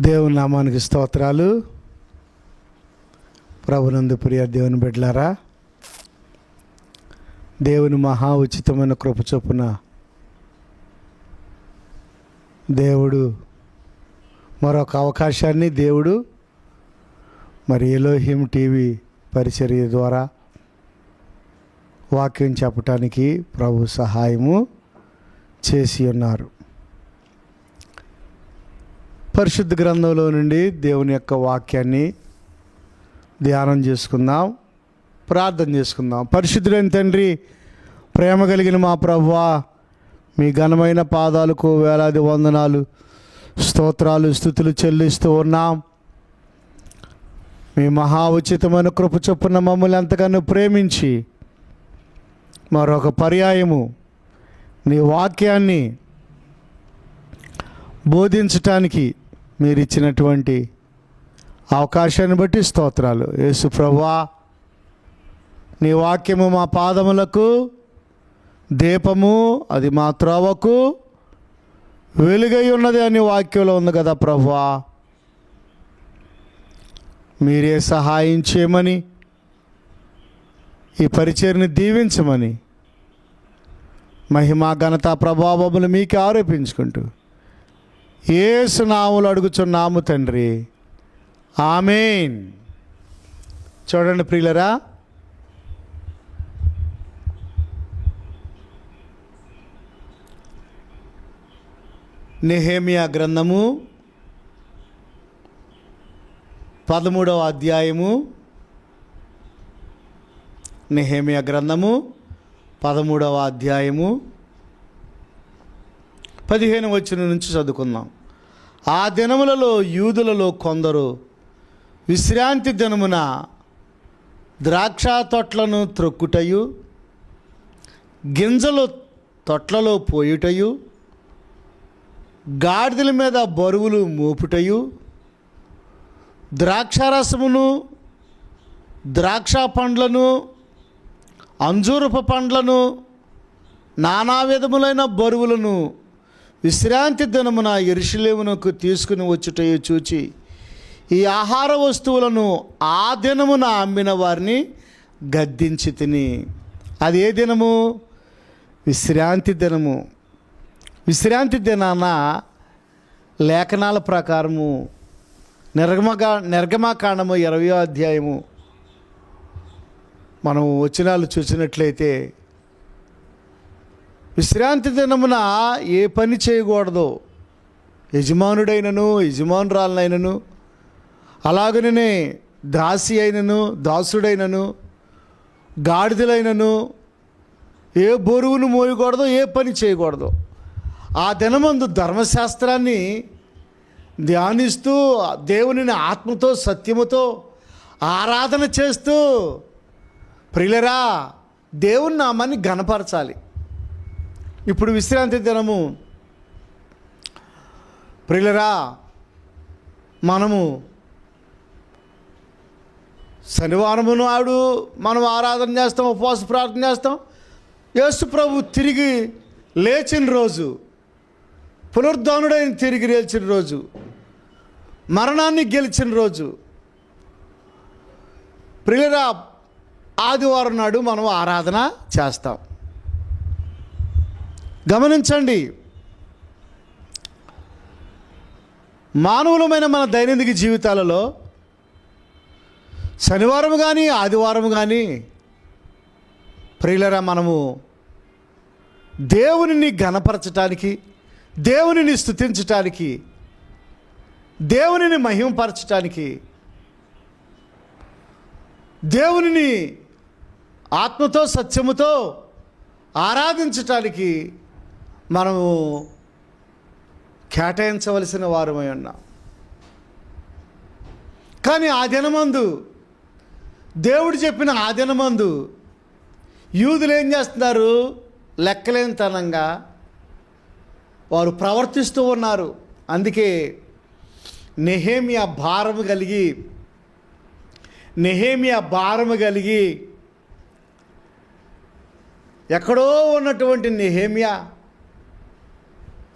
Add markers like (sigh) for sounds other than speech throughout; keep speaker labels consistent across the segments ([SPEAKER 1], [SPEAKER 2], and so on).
[SPEAKER 1] దేవుని నామానికి స్తోత్రాలు. ప్రభునందు ప్రియ దేవుని బిడ్డలారా దేవుని మహా ఉచితమైన కృప చొప్పున దేవుడు మరొక అవకాశాన్ని దేవుడు మరి ఎలోహిం టీవీ పరిచర్య ద్వారా వాక్యం చెప్పటానికి ప్రభు సహాయము చేసి ఉన్నారు. పరిశుద్ధ గ్రంథంలో నుండి దేవుని యొక్క వాక్యాన్ని ధ్యానం చేసుకుందాం ప్రార్థన చేసుకుందాం. పరిశుద్ధులైన తండ్రి ప్రేమ కలిగిన మా ప్రభువా మీ ఘనమైన పాదాలకు వేలాది వందనాలు స్తోత్రాలు స్థుతులు చెల్లిస్తూ ఉన్నాం. మీ మహా ఉచితమైన కృప చొప్పున మమ్మల్ని ఎంతగానో ప్రేమించి మరొక పర్యాయము నీ వాక్యాన్ని బోధించటానికి మీరు ఇచ్చినటువంటి అవకాశాన్ని బట్టి స్తోత్రాలు. యేసు ప్రభా నీ వాక్యము మా పాదములకు దీపము అది మా త్రోవకు వెలుగై ఉన్నది అని వాక్యంలో ఉంది కదా ప్రభువా. మీరే సహాయం చేయమని ఈ పరిచయని దీవించమని మహిమా ఘనత ప్రభావములు మీకే ఆరోపించుకుంటూ ఏసు నాములు అడుగుచున్నాము తండ్రి. ఆమెన్. చూడండి ప్రియులరా. నెహేమియా గ్రంథము పదమూడవ అధ్యాయము. నెహేమియా గ్రంథము పదమూడవ అధ్యాయము. పదిహేను వచ్చిన నుంచి చదువుకుందాం. ఆ దినములలో యూదులలో కొందరు విశ్రాంతి దినమున ద్రాక్ష తొట్లను త్రొక్కుటయు గింజలు తొట్లలో పోయుటయు గాడిదల మీద బరువులు మోపుటయు ద్రాక్షారసమును ద్రాక్ష పండ్లను అంజూరపు పండ్లను నానా విధములైన బరువులను విశ్రాంతి దినమున ఎరుషులేమునకు తీసుకుని వచ్చుటయు చూచి ఈ ఆహార వస్తువులను ఆ దినమున అమ్మిన వారిని గద్దించి తిని. అది ఏ దినము? విశ్రాంతి దినము. విశ్రాంతి దినాన లేఖనాల ప్రకారము నిర్గమగా నిర్గమాకాండము ఇరవయో అధ్యాయము. మనం వచనాలు చూసినట్లయితే విశ్రాంతి దినమున ఏ పని చేయకూడదు. యజమానుడైనను యజమానురాలనైనను అలాగనే దాసి అయినను దాసుడైనను గాడిదలైనను ఏ బరువును మోయకూడదు ఏ పని చేయకూడదు. ఆ దినమందు ధర్మశాస్త్రాన్ని ధ్యానిస్తూ దేవునిని ఆత్మతో సత్యముతో ఆరాధన చేస్తూ ప్రియులరా దేవుని నామాన్ని గణపరచాలి ఇప్పుడు విశ్రాంతి దినము. ప్రిలరా మనము శనివారము నాడు మనం ఆరాధన చేస్తాం ఉపవాస ప్రార్థన చేస్తాం. యేసు ప్రభు తిరిగి లేచిన రోజు పునరుద్ధానుడైన తిరిగి లేచిన రోజు మరణాన్ని గెలిచిన రోజు. ప్రియులరా ఆదివారం నాడు మనం ఆరాధన చేస్తాం. గమనించండి. మానవులమైన మన దైనందిక జీవితాలలో శనివారం కానీ ఆదివారం కానీ ప్రియులరా మనము దేవునిని ఘనపరచటానికి దేవునిని స్థుతించటానికి దేవునిని మహిమపరచటానికి దేవునిని ఆత్మతో సత్యముతో ఆరాధించటానికి మనము కేటాయించవలసిన వారమై ఉన్నాం. కానీ ఆ దినమందు దేవుడు చెప్పిన ఆ దినమందు యూదులు ఏం చేస్తున్నారు? లెక్కలేనితనంగా వారు ప్రవర్తిస్తూ ఉన్నారు. అందుకే నెహేమియా భారము కలిగి నెహేమియా భారము కలిగి ఎక్కడో ఉన్నటువంటి నెహేమియా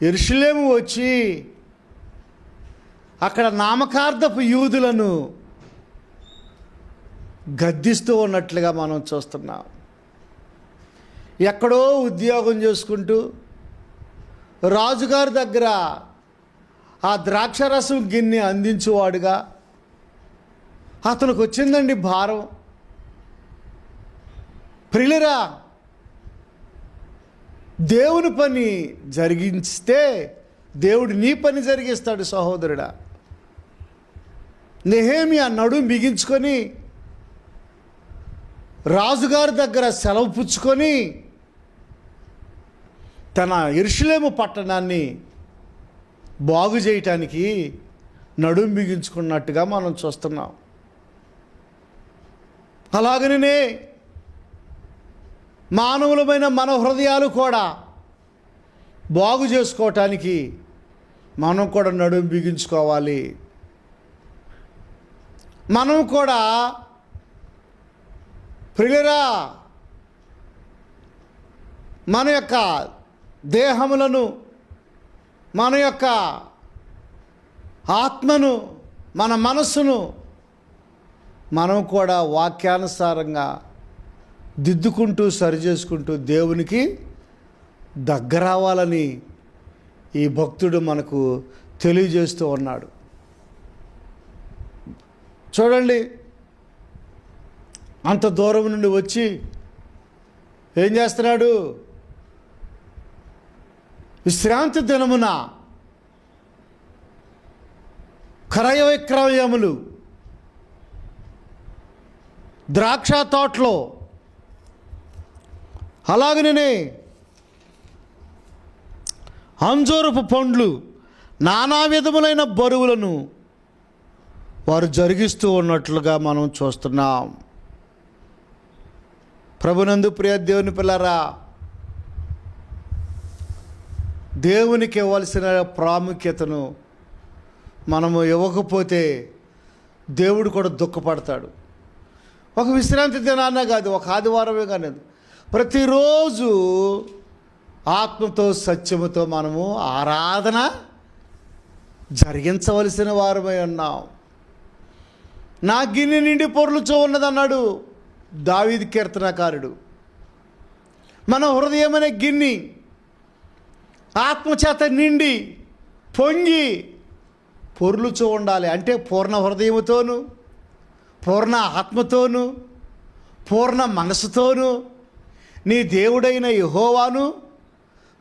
[SPEAKER 1] ఎరుషులేము వచ్చి అక్కడ నామకార్థపు యూదులను గద్దిస్తూ ఉన్నట్లుగా మనం చూస్తున్నాం. ఎక్కడో ఉద్యోగం చేసుకుంటూ రాజుగారి దగ్గర ఆ ద్రాక్షరసం గిన్నె అందించేవాడుగా అతనికి వచ్చిందండి భారం. ప్రిలిరా దేవుని పని జరిగిస్తే దేవుడు నీ పని జరిగిస్తాడు సహోదరుడా. నెహేమి ఆ నడుం బిగించుకొని రాజుగారి దగ్గర సెలవు పుచ్చుకొని తన ఇరుషులేము పట్టణాన్ని బాగు చేయటానికి నడుం బిగించుకున్నట్టుగా మనం చూస్తున్నాం. అలాగనే మానవులమైన మన హృదయాలు కూడా బాగు చేసుకోవటానికి మనం కూడా నడుం బిగించుకోవాలి. మనం కూడా ప్రియురా మన యొక్క దేహములను మన యొక్క ఆత్మను మన మనస్సును మనం కూడా వాక్యానుసారంగా దిద్దుకుంటూ సరిచేసుకుంటూ దేవునికి దగ్గరవ్వాలని ఈ భక్తుడు మనకు తెలియజేస్తూ ఉన్నాడు. చూడండి అంత దూరం నుండి వచ్చి ఏం చేస్తున్నాడు? విశ్రాంతి దినమున క్రయ విక్రయములు ద్రాక్ష తోటలో అలాగనే అంజూరపు పండ్లు నానా విధములైన బరువులను వారు జరిగిస్తూ ఉన్నట్లుగా మనం చూస్తున్నాం. ప్రభునందు ప్రియ దేవుని పిల్లరా దేవునికి ఇవ్వాల్సిన ప్రాముఖ్యతను మనము ఇవ్వకపోతే దేవుడు కూడా దుఃఖపడతాడు. ఒక విశ్రాంతి దినాన్న కాదు ఒక ఆదివారమే కానీ ప్రతిరోజు ఆత్మతో సత్యముతో మనము ఆరాధన జరిగించవలసిన వారమై ఉన్నాం. నా గిన్నె నిండి పొర్లుచో ఉన్నదన్నాడు దావీది కీర్తనకారుడు. మన హృదయం అనే గిన్నె ఆత్మచేత నిండి పొంగి పొర్లుచూ ఉండాలి. అంటే పూర్ణ హృదయముతోను పూర్ణ ఆత్మతోను పూర్ణ మనసుతోను నీ దేవుడైన యహోవాను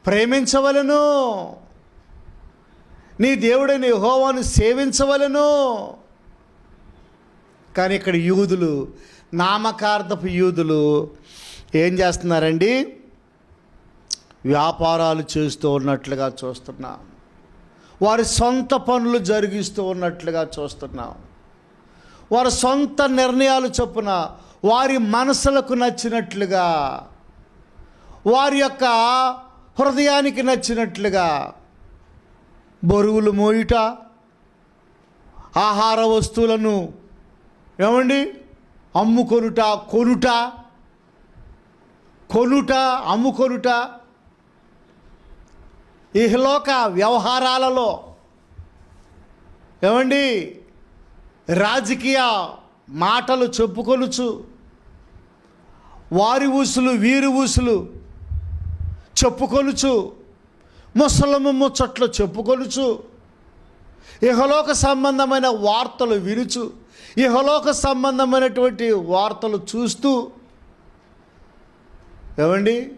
[SPEAKER 1] ప్రేమించవలను. నీ దేవుడైన యహోవాను సేవించవలను. కానీ ఇక్కడ యూదులు నామకార్థపు యూదులు ఏం చేస్తున్నారండి? వ్యాపారాలు చేస్తూ ఉన్నట్లుగా చూస్తున్నాం. వారి సొంత పనులు జరిగిస్తూ ఉన్నట్లుగా చూస్తున్నాం. వారి సొంత నిర్ణయాలు చొప్పున వారి మనసులకు నచ్చినట్లుగా వారి యొక్క హృదయానికి నచ్చినట్లుగా బరువులు మోయుట ఆహార వస్తువులను ఏమండి? అమ్ముకొనుట కొనుట కొనుట అమ్ముకొనుట. ఇహలోక వ్యవహారాలలో ఏమండి? రాజకీయ మాటలు చెప్పుకొనుచు వారి ఊసులు వీరి ఊసులు చెప్పుకొనుచు. ముసలమ్మ ముచ్చట్లు చెప్పుకొనుచు. ఇహలోక సంబంధమైన వార్తలు వినుచు. ఇహలోక సంబంధమైనటువంటి వార్తలు చూస్తూ. ఏమండి?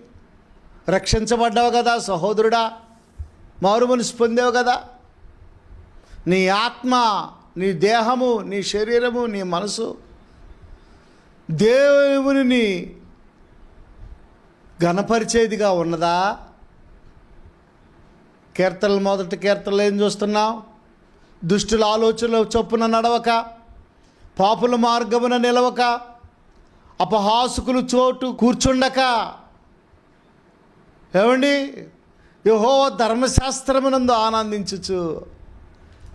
[SPEAKER 1] రక్షించబడ్డావు కదా సహోదరుడా. మారు మనసు పొందావు కదా. నీ ఆత్మ నీ దేహము నీ శరీరము నీ మనసు. దేవుని గణపరిచేదిగా ఉన్నదా? కీర్తనలు మొదటి కీర్తనలు ఏం చూస్తున్నాం దుష్టుల ఆలోచనలు చొప్పున నడవక పాపుల మార్గమున నిలవక అపహాసుకులు చోటు కూర్చుండక. ఏమండి? యహో ధర్మశాస్త్రమునందు ఆనందించుచు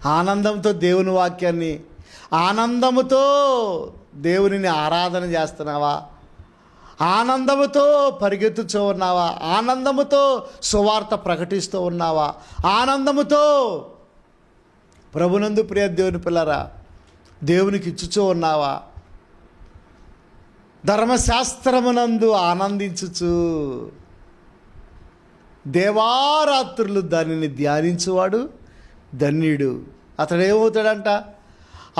[SPEAKER 1] ఆనందంతో దేవుని వాక్యాన్ని ఆనందముతో దేవునిని ఆరాధన చేస్తున్నావా? ఆనందముతో పరిగెత్తుతూ ఉన్నావా? ఆనందముతో సువార్త ప్రకటిస్తూ ఉన్నావా? ఆనందముతో ప్రభునందు ప్రియ దేవుని పిల్లరా దేవునికి ఇచ్చుచూ ఉన్నావా? ధర్మశాస్త్రమునందు ఆనందించుచు. దేవారాత్రులు దానిని ధ్యానించువాడు ధన్యుడు. అతడు ఏమవుతాడంట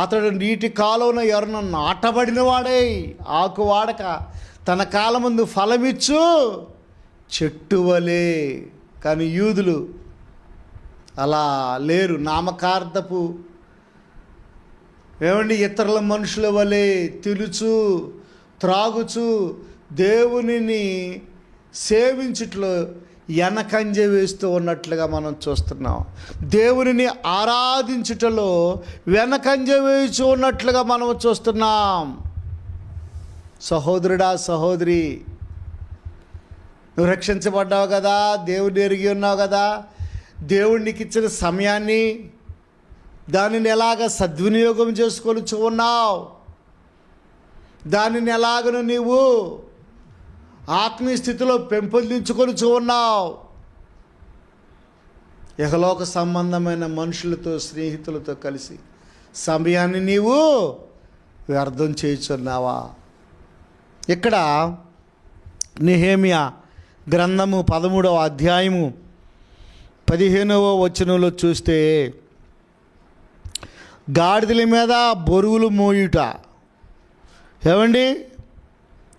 [SPEAKER 1] అతడు నీటి కాలువన ఎవరిన నాటబడినవాడై ఆకువాడక తన కాలముందు ఫలమిచ్చు చెట్టు వలే. కానీ యూదులు అలా లేరు. నామకార్థపు ఏమండి? ఇతరుల మనుషుల వలె తిలుచు త్రాగుచు దేవునిని సేవించుట్లో వెనకంజ వేస్తూ ఉన్నట్లుగా మనం చూస్తున్నాం. దేవునిని ఆరాధించుటలో వెనకంజ వేస్తూ ఉన్నట్లుగా మనం చూస్తున్నాం. సహోదరుడా సహోదరి. నువ్వు రక్షించబడ్డావు కదా దేవుడిని ఎరిగి ఉన్నావు కదా. దేవుడికి ఇచ్చిన సమయాన్ని దానిని ఎలాగ సద్వినియోగం చేసుకొని ఉన్నావు? దానిని ఎలాగను నీవు ఆత్మీయ స్థితిలో పెంపొందించుకొని ఉన్నావు? ఇహలోక సంబంధమైన మనుషులతో స్నేహితులతో కలిసి సమయాన్ని నీవు వ్యర్థం చేయుచున్నావా? ఇక్కడ నిహేమియా గ్రంథము పదమూడవ అధ్యాయము పదిహేనవ వచనంలో చూస్తే గాడిదల మీద బొరుగులు మోయుట. ఏమండి?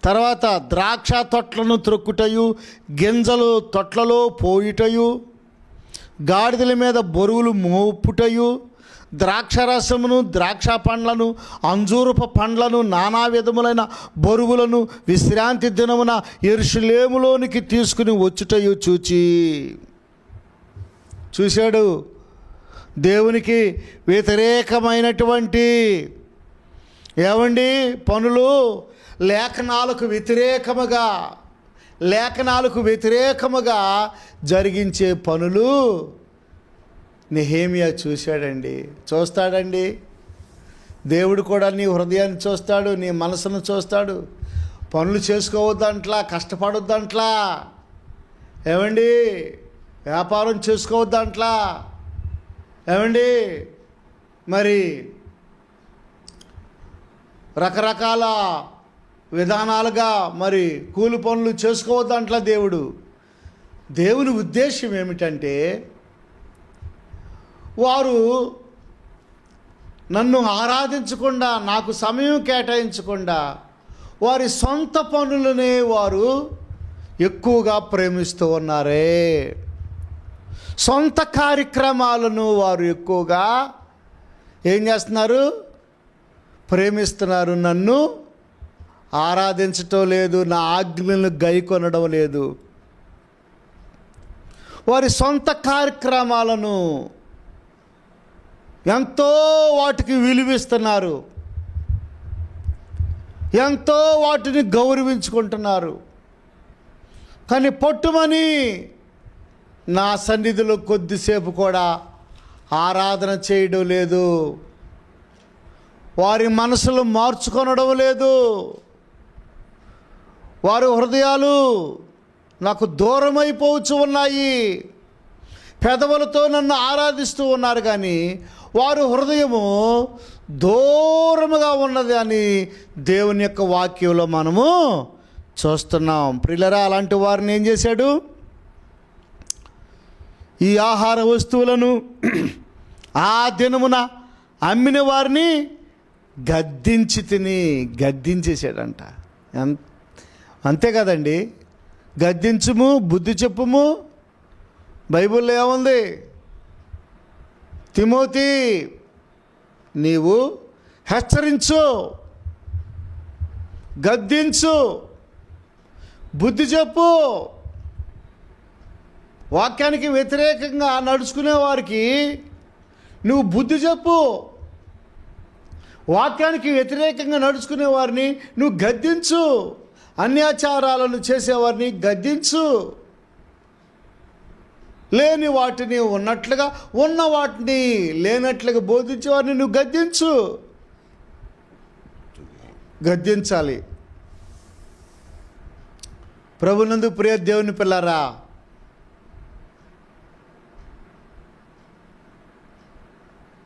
[SPEAKER 1] తర్వాత ద్రాక్ష తొట్లను త్రొక్కుటయు గింజలు తొట్లలో పోయుటయు గాడిదల మీద బొరుగులు మోపుటయు ద్రాక్షరసమును ద్రాక్ష పండ్లను అంజూరపు పండ్లను నానా విధములైన బరువులను విశ్రాంతి దినమున ఎరుషులేములోనికి తీసుకుని వచ్చుటయు చూచి. చూశాడు. దేవునికి వ్యతిరేకమైనటువంటి ఏమండి? పనులు లేఖనాలకు వ్యతిరేకముగా లేఖనాలకు వ్యతిరేకముగా జరిగించే పనులు నెహేమియా చూశాడండి. చూస్తాడండి. దేవుడు కూడా నీ హృదయాన్ని చూస్తాడు నీ మనసును చూస్తాడు. పనులు చేసుకోవద్దంట్లా కష్టపడొద్దంట్లా ఏమండి? వ్యాపారం చేసుకోవద్దంట్లా ఏమండి? మరి రకరకాల విధానాలుగా మరి కూలి పనులు చేసుకోవద్దంట్లా దేవుడు. దేవుని ఉద్దేశం ఏమిటంటే వారు నన్ను ఆరాధించకుండా నాకు సమయం కేటాయించకుండా వారి సొంత పనులనే వారు ఎక్కువగా ప్రేమిస్తూ ఉన్నారే. సొంత కార్యక్రమాలను వారు ఎక్కువగా ఏం చేస్తున్నారు? ప్రేమిస్తున్నారు. నన్ను ఆరాధించటం లేదు నా ఆజ్ఞలను గైకొనడం లేదు. వారి సొంత కార్యక్రమాలను ఎంతో వాటికి విలువిస్తున్నారు. ఎంతో వాటిని గౌరవించుకుంటున్నారు. కానీ పట్టుమని నా సన్నిధిలో కొద్దిసేపు కూడా ఆరాధన చేయడం లేదు. వారి మనసులు మార్చుకొనడం లేదు. వారి హృదయాలు నాకు దూరం అయిపోవచ్చు ఉన్నాయి. పెదవులతో నన్ను ఆరాధిస్తూ ఉన్నారు కానీ వారు హృదయము దూరముగా ఉన్నది అని దేవుని యొక్క వాక్యంలో మనము చూస్తున్నాం. ప్రిల్లరా అలాంటి వారిని ఏం చేశాడు? ఈ ఆహార వస్తువులను (clears throat) ఆ దినమున అమ్మిన వారిని గద్దించి తిని గద్దించేసాడంట అంతే కదండి. గద్దించుము బుద్ధి చెప్పుము బైబిల్లో ఏముంది? తిమోతి నీవు హెచ్చరించు గద్దించు బుద్ధి చెప్పు. వాక్యానికి వ్యతిరేకంగా నడుచుకునే వారికి నువ్వు బుద్ధి చెప్పు. వాక్యానికి వ్యతిరేకంగా నడుచుకునే వారిని నువ్వు గద్దించు. అన్యాచారాలను చేసేవారిని గద్దించు. లేని వాటిని ఉన్నట్లుగా ఉన్న వాటిని లేనట్లుగా బోధించే వారిని నువ్వు గద్దించు. గద్దించాలి. ప్రభునందు ప్రియ దేవుని పిల్లరా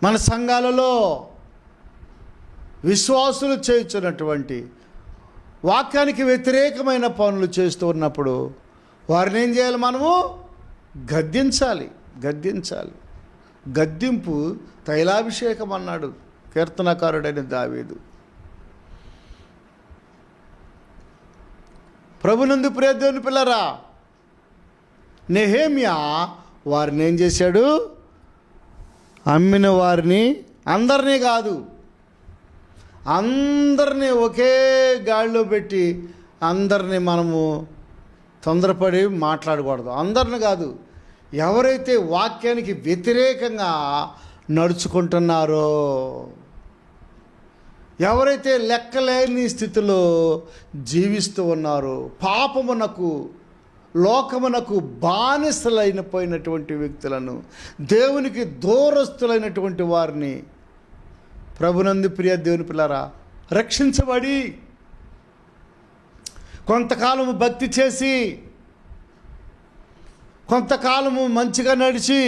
[SPEAKER 1] మన సంఘాలలో విశ్వాసులు చేయించినటువంటి వాక్యానికి వ్యతిరేకమైన పనులు చేస్తూ ఉన్నప్పుడు వారిని ఏం చేయాలి మనము? గద్దించాలి గద్దించాలి. గద్దింపు తైలాభిషేకం అన్నాడు కీర్తనకారుడైన దావేదు. ప్రభునందు ప్రియదేవుని పిల్లరా నెహేమియా వారిని ఏం చేశాడు? అమ్మిన వారిని అందరినీ కాదు అందరినీ ఒకే గాడిలో పెట్టి అందరినీ మనము తొందరపడి మాట్లాడకూడదు. అందరిని కాదు ఎవరైతే వాక్యానికి వ్యతిరేకంగా నడుచుకుంటున్నారో ఎవరైతే లెక్కలేని స్థితిలో జీవిస్తూ ఉన్నారో పాపమునకు లోకమునకు బానిసలైన పోయినటువంటి వ్యక్తులను దేవునికి దూరస్తులైనటువంటి వారిని ప్రభునందు ప్రియ దేవుని పిల్లరా రక్షించబడి. కొంతకాలము భక్తి చేసి కొంతకాలము మంచిగా నడిచి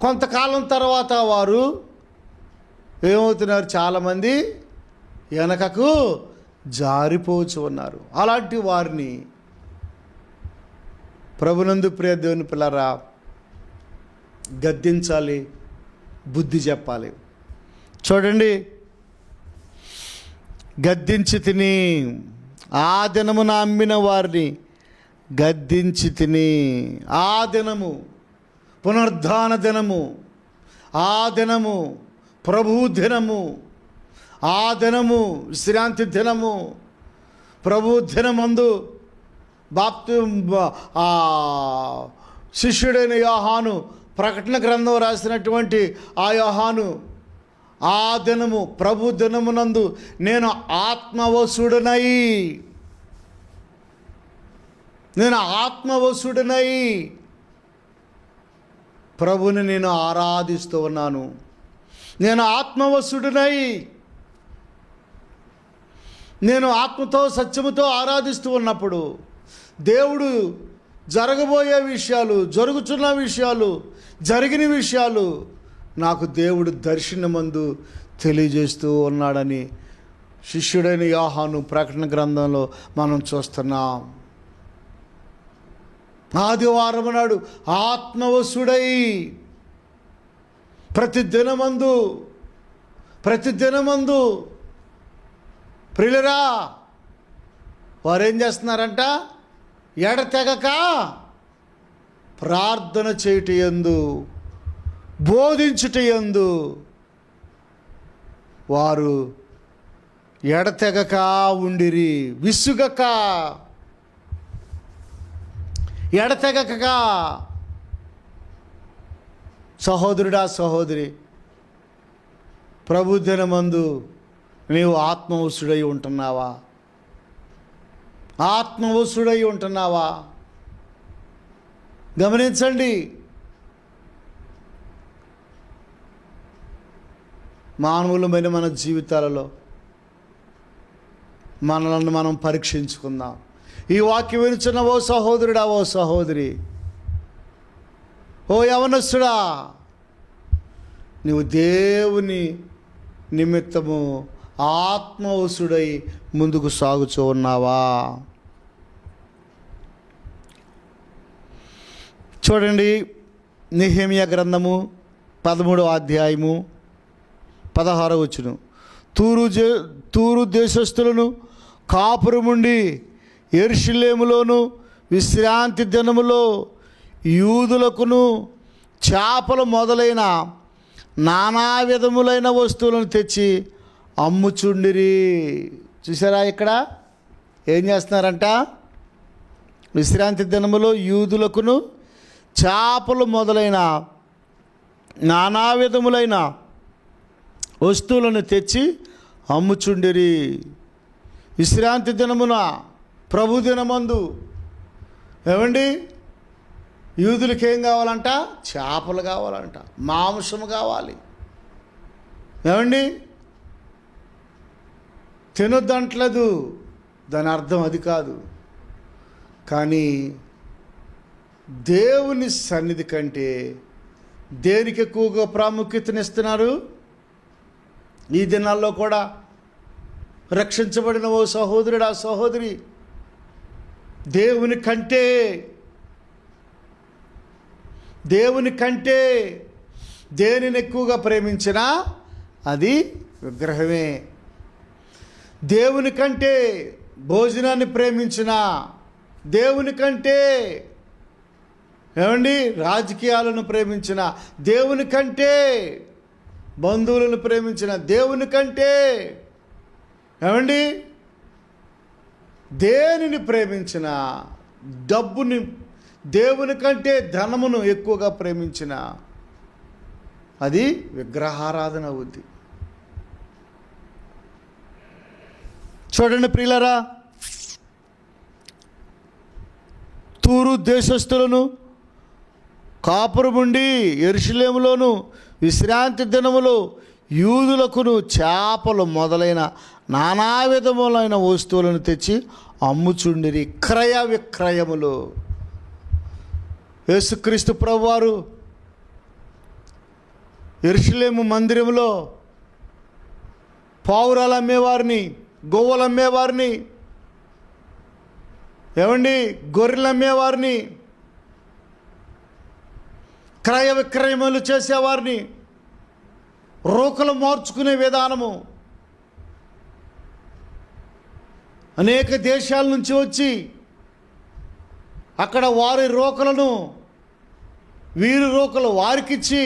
[SPEAKER 1] కొంతకాలం తర్వాత వారు ఏమవుతున్నారు? చాలామంది వెనకకు జారిపోవచ్చు ఉన్నారు అలాంటి వారిని ప్రభునందు ప్రియ దేవుని పిల్లరా గద్దించాలి బుద్ధి చెప్పాలి. చూడండి గద్దించి తిని ఆ దినము అమ్మిన వారిని గద్దించి తిని ఆ దినము పునరుద్ధాన దినము ఆ దినము ప్రభు దినము ఆ దినము విశ్రాంతి దినము ప్రభు దినమందు బాప్తి శిష్యుడైన యోహాను ప్రకటన గ్రంథం రాసినటువంటి ఆ యోహాను ఆ దినము ప్రభు దినమునందు నేను ఆత్మవసుడనై నేను ఆత్మవసుడనై ప్రభుని నేను ఆరాధిస్తూ ఉన్నాను. నేను ఆత్మవసుడినై నేను ఆత్మతో సత్యముతో ఆరాధిస్తూ ఉన్నప్పుడు దేవుడు జరగబోయే విషయాలు జరుగుతున్న విషయాలు జరిగిన విషయాలు నాకు దేవుడు దర్శనమందు తెలియజేస్తూ ఉన్నాడని శిష్యుడైన యోహాను ప్రకటన గ్రంథంలో మనం చూస్తున్నాం. ఆదివారం నాడు ఆత్మవసుడై ప్రతి దినమందు ప్రతి దినమందు ప్రియులరా వారేం చేస్తున్నారంట? ఎడతెగక ప్రార్థన చేయుట ఎందు బోధించుటయందు వారు ఎడతెగక ఉండిరి విసుగక. ఎడతెగక. సహోదరుడా సహోదరి ప్రభుదినమందు నీవు ఆత్మవసుడై ఉంటున్నావా? ఆత్మవసుడై ఉంటున్నావా? గమనించండి మానవులమైన మన జీవితాలలో మనలను మనం పరీక్షించుకుందాం. ఈ వాక్యం వినుచున్న ఓ సహోదరుడా ఓ సహోదరి. ఓ యవనస్తుడా నువ్వు దేవుని నిమిత్తము ఆత్మవసుడై ముందుకు సాగుచూ ఉన్నావా? చూడండి నిహేమియా గ్రంథము పదమూడవ అధ్యాయము పదహార వచ్చును తూరు తూరు దేశస్థులను కాపురముండి ఎర్షిలేములోను విశ్రాంతి దినములో యూదులకును చేపలు మొదలైన నానా విధములైన వస్తువులను తెచ్చి అమ్ముచుండిరి. చూసారా ఇక్కడ? ఏం చేస్తున్నారంట? విశ్రాంతి దినములో యూదులకును చేపలు మొదలైన నానా విధములైన వస్తువులను తెచ్చి అమ్ముచుండిరి. విశ్రాంతి దినమున ప్రభు దినమందు. ఏమండి? యూదులకి ఏం కావాలంట? చేపలు కావాలంట. మాంసము కావాలి. ఏమండి? తినొద్దంటలేదు. దాని అర్థం అది కాదు. కానీ దేవుని సన్నిధి కంటే దేనికి ఎక్కువగా ప్రాముఖ్యతనిస్తున్నారు? ఈ దినాల్లో కూడా రక్షించబడిన ఓ సహోదరుడు ఆ సహోదరి దేవుని కంటే దేవుని కంటే దేనిని ఎక్కువగా ప్రేమించినా అది విగ్రహమే. దేవుని కంటే భోజనాన్ని ప్రేమించిన దేవుని కంటే ఏమండి? రాజకీయాలను ప్రేమించిన దేవుని కంటే బంధువులను ప్రేమించిన దేవుని కంటే ఏమండి? దేనిని ప్రేమించిన? డబ్బుని దేవుని కంటే ధనమును ఎక్కువగా ప్రేమించిన? అది విగ్రహారాధన అవుద్ది. చూడండి ప్రియులరా తూరు దేశస్థులను కాపురముండి ఎరుషులేములోను విశ్రాంతి దినములో యూదులకును చేపలు మొదలైన నానా విధములైన వస్తువులను తెచ్చి అమ్ముచుండిరి క్రయ విక్రయములు. యేసుక్రీస్తు ప్రభువారు ఎరుషులేము మందిరంలో పావురాలు అమ్మేవారిని గోవులు అమ్మేవారిని ఏమండి? గొర్రెలు అమ్మేవారిని క్రయ విక్రయములు చేసేవారిని రోకలు మార్చుకునే విధానము. అనేక దేశాల నుంచి వచ్చి అక్కడ వారి రోకలను వీరి రోకలు వారికిచ్చి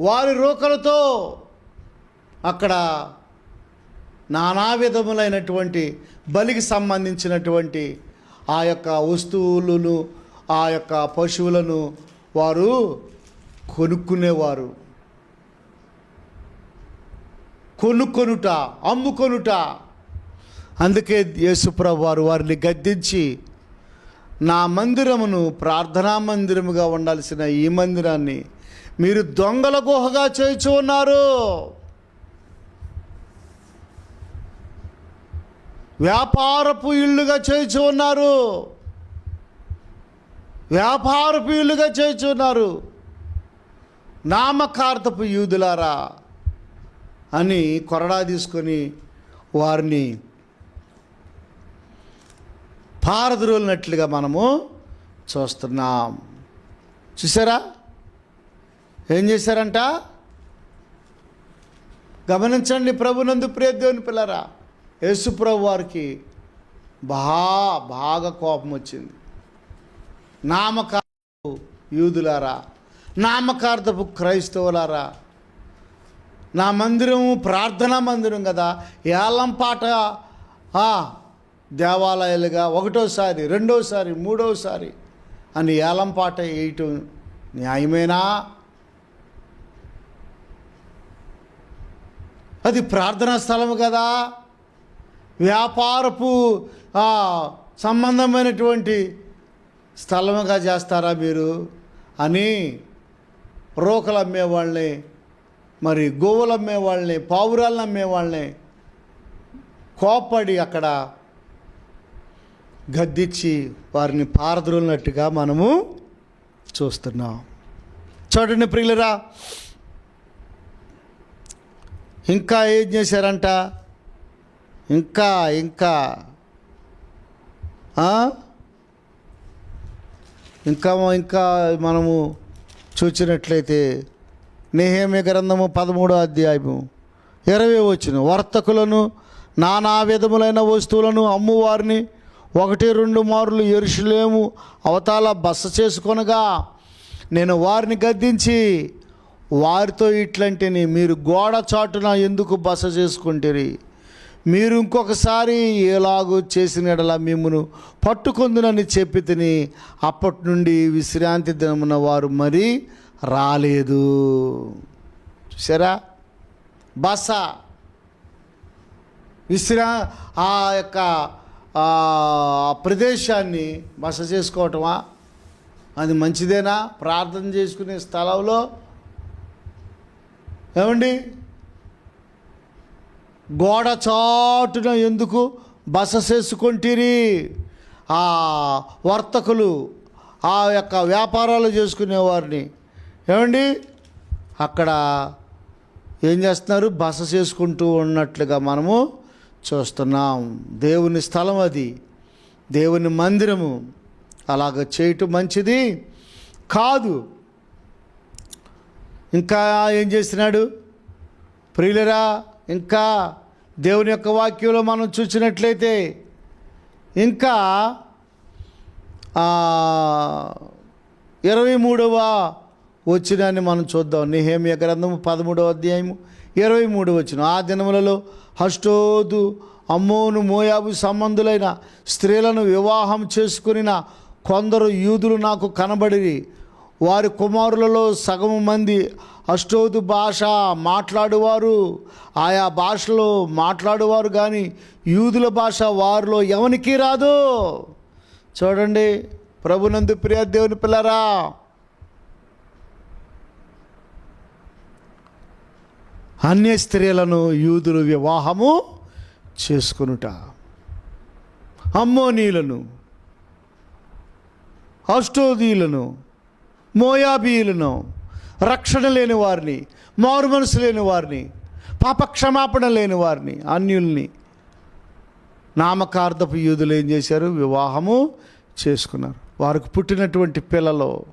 [SPEAKER 1] వారి రోకలతో అక్కడ నానా విధములైనటువంటి బలికి సంబంధించినటువంటి ఆ యొక్క వస్తువులను ఆ యొక్క పశువులను వారు కొనుక్కునేవారు. కొనుక్కొనుట అమ్ముకొనుట. అందుకే యేసుప్రభు వారు వారిని గద్దించి నా మందిరమును ప్రార్థనా మందిరముగా ఉండాల్సిన ఈ మందిరాన్ని మీరు దొంగల గుహగా చేయించు ఉన్నారు. వ్యాపారపు ఇల్లుగా చేయించు ఉన్నారు. వ్యాపారపీయులుగా చేస్తున్నారు. నామకార్థపు యూదులారా అని కొరడా తీసుకొని వారిని పారద్రోలినట్లుగా మనము చూస్తున్నాం. చూసారా ఏం చేశారంట? గమనించండి ప్రభునందు ప్రియ పిల్లరా యేసు ప్రభు వారికి బా బాగా కోపం వచ్చింది. నామకార్థపు యూదులారా నామకార్థపు క్రైస్తవులారా నా మందిరం ప్రార్థనా మందిరం కదా ఏలంపాట దేవాలయాలుగా ఒకటోసారి రెండోసారి మూడోసారి అని ఏలంపాట వేయటం న్యాయమేనా? అది ప్రార్థనా స్థలం కదా. వ్యాపారపు సంబంధమైనటువంటి స్థలముగా చేస్తారా మీరు? అని రోకలు అమ్మేవాళ్ళని మరి గోవులు అమ్మేవాళ్ళని పావురాలను అమ్మేవాళ్ళని కోప్పడి అక్కడ గద్దిచ్చి వారిని పారద్రోలినట్టుగా మనము చూస్తున్నాం. చూడండి ప్రియులరా ఇంకా ఏం చేశారంట? ఇంకా ఇంకా ఆ? ఇంకా ఇంకా మనము చూచినట్లయితే నేహేమి గ్రంథము పదమూడో అధ్యాయము ఇరవై వచ్చిన వర్తకులను నానా విధములైన వస్తువులను అమ్మువారిని ఒకటి రెండు మారులు ఎరుషులేము అవతాల బస చేసుకొనగా నేను వారిని గద్దించి వారితో ఇట్లంటిని మీరు గోడ చాటున ఎందుకు బస చేసుకుంటారు? మీరు ఇంకొకసారి ఎలాగో చేసిన ఎడలా మిమ్మను పట్టుకొందునని చెప్పి తిని అప్పటి నుండి విశ్రాంతి దినమున వారు మరి రాలేదు. చూసారా బస విశ్రా ఆ యొక్క ప్రదేశాన్ని బస చేసుకోవటమా? అది మంచిదేనా? ప్రార్థన చేసుకునే స్థలంలో? ఏమండి? గోడ చాటున ఎందుకు బస చేసుకుంటిరి ఆ వర్తకులు ఆ యొక్క వ్యాపారాలు చేసుకునేవారిని. ఏమండి? అక్కడ ఏం చేస్తున్నారు? బస చేసుకుంటూ ఉన్నట్లుగా మనము చూస్తున్నాం. దేవుని స్థలం అది. దేవుని మందిరము. అలాగ చేయటం మంచిది కాదు. ఇంకా ఏం చేస్తున్నాడు? ప్రియులరా ఇంకా దేవుని యొక్క వాక్యంలో మనం చూసినట్లయితే ఇంకా ఇరవై మూడవ వచ్చినాన్ని మనం చూద్దాం. నిహేమియ గ్రంథము పదమూడవ అధ్యాయము ఇరవై మూడు వచ్చిన ఆ దినములలో హస్టోదు అమ్మోను మోయాబు సంబంధులైన స్త్రీలను వివాహం చేసుకునిన కొందరు యూదులు నాకు కనబడి వారి కుమారులలో సగము మంది అష్టోదు భాష మాట్లాడువారు. ఆయా భాషలో మాట్లాడువారు కానీ యూదుల భాష వారిలో ఎవనికి రాదు? చూడండి ప్రభునందు ప్రియ దేవుని పిల్లరా. అన్య స్త్రీలను యూదులు వివాహము చేసుకునుట. అమ్మోనీలను అష్టోదీలను మోయాబీయులను రక్షణ లేని వారిని మారు మనసు లేని వారిని పాపక్షమాపణ లేని వారిని అన్యుల్ని. నామకార్థపు యూదులు ఏం చేశారు? వివాహము చేసుకున్నారు. వారికి పుట్టినటువంటి పిల్లలు.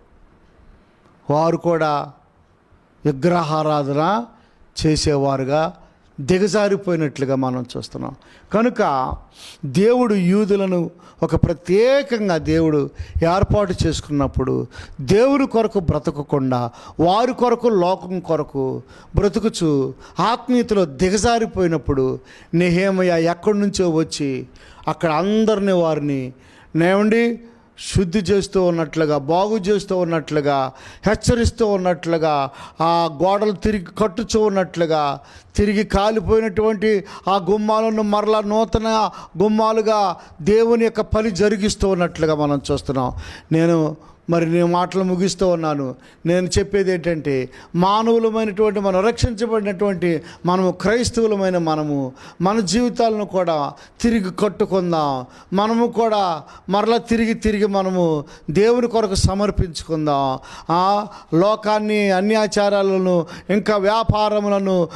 [SPEAKER 1] వారు కూడా విగ్రహారాధన చేసేవారుగా దిగజారిపోయినట్లుగా మనం చూస్తున్నాం. కనుక దేవుడు యూదులను ఒక ప్రత్యేకంగా దేవుడు ఏర్పాటు చేసుకున్నప్పుడు దేవుని కొరకు బ్రతకకుండా వారి కొరకు లోకం కొరకు బ్రతుకుచు ఆత్మీయతలో దిగజారిపోయినప్పుడు నేహేమయ్య ఎక్కడి నుంచో వచ్చి అక్కడ అందరిని వారిని నేమండి శుద్ధి చేస్తూ ఉన్నట్లుగా బాగు చేస్తూ ఉన్నట్లుగా హెచ్చరిస్తూ ఉన్నట్లుగా ఆ గోడలు తిరిగి కట్టుచూ ఉన్నట్లుగా తిరిగి కాలిపోయినటువంటి ఆ గుమ్మాలను మరలా నూతన గుమ్మాలుగా దేవుని యొక్క పని జరిగిస్తూ ఉన్నట్లుగా మనం చూస్తున్నాం. నేను మరి నేను మాటలు ముగిస్తూ ఉన్నాను. నేను చెప్పేది ఏంటంటే మానవులమైనటువంటి మనం రక్షించబడినటువంటి మనము క్రైస్తవులమైన మనము మన జీవితాలను కూడా తిరిగి కట్టుకుందాం. మనము కూడా మరలా తిరిగి తిరిగి మనము దేవుని కొరకు సమర్పించుకుందాం. ఆ లోకాన్ని అన్యాచారాలను ఇంకా వ్యాపారములను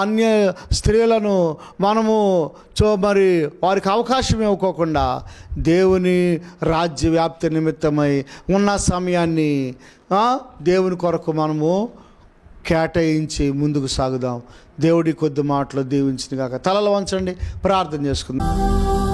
[SPEAKER 1] అన్య స్త్రీలను మనము చో మరి వారికి అవకాశం ఇవ్వకోకుండా దేవుని రాజ్య వ్యాప్తి నిమిత్తమై ఉన్న సమయాన్ని దేవుని కొరకు మనము కేటాయించి ముందుకు సాగుదాం. దేవుడి కొద్ది మాటలు దీవించిన కాక తలలు వంచండి. ప్రార్థన చేసుకుందాం.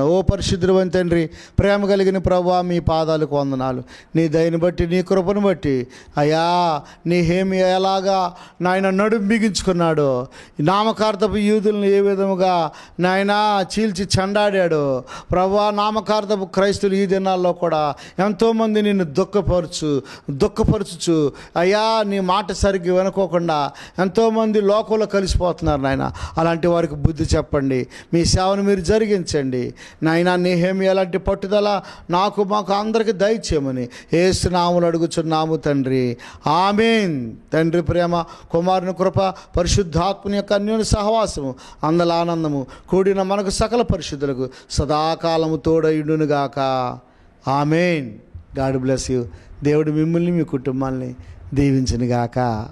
[SPEAKER 1] ఓ పరిశుద్ధుడు తండ్రి ప్రేమ కలిగిన ప్రభా మీ పాదాలకు వందనాలు. నీ దయని బట్టి నీ కృపను బట్టి అయ్యా నీ హేమి ఎలాగా నాయన నడుం బిగించుకున్నాడో నామకార్థపు యూదులను ఏ విధముగా నాయన చీల్చి చెండాడాడు ప్రభా నామకార్థపు క్రైస్తులు ఈ దినాల్లో కూడా ఎంతోమంది నిన్ను దుఃఖపరచు దుఃఖపరచుచు అయ్యా నీ మాట సరిగ్గా వినుకోకుండా ఎంతోమంది లోకంలో కలిసిపోతున్నారు నాయన. అలాంటి వారికి బుద్ధి చెప్పండి. మీ సేవను మీరు జరిగించండి. నాయన నేహేమి ఎలాంటి పట్టుదల? నాకు మాకు అందరికి దయచేయమని ఏసునాములు అడుగుచున్నాము తండ్రి. ఆమెన్. తండ్రి ప్రేమ కుమారుని కృప పరిశుద్ధాత్మని యొక్క అన్యోని సహవాసము అందల ఆనందము కూడిన మనకు సకల పరిశుద్ధులకు సదాకాలము తోడయుడునుగాక. ఆమెన్. God bless you. దేవుడు మిమ్మల్ని మీ కుటుంబాన్ని దీవించనుగాక.